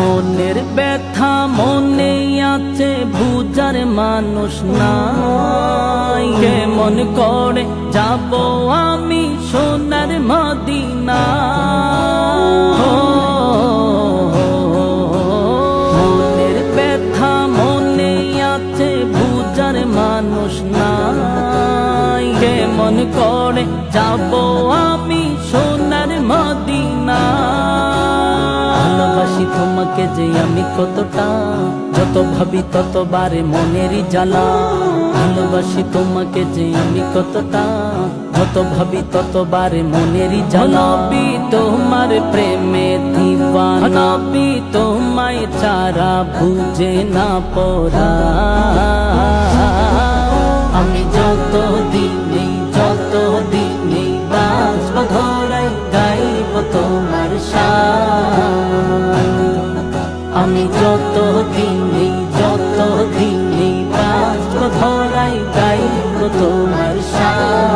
মনের ব্যথা মনে আছে, বুঝার মানুষ নাই। কেমন করে যাব আমি সোনার মদিনা মনের ব্যথা মনে আছে, বুঝার মানুষ নাই। কেমন করে যাব আমি সোনার তোমাকে যে আমি কতটা যত ভাবি ততবারে মনেরই জ্বালা। ভালোবাসি তোমাকে যে আমি কতটা যত ভাবি ততবারে মনেরই জ্বালা। বি তোমার প্রেমে দিবানা বি তোমায় চারা বুঝে না পড়া। আমি যত দিনে যত দিনে বাঁচব ধরাই তাই তোমার সাথে।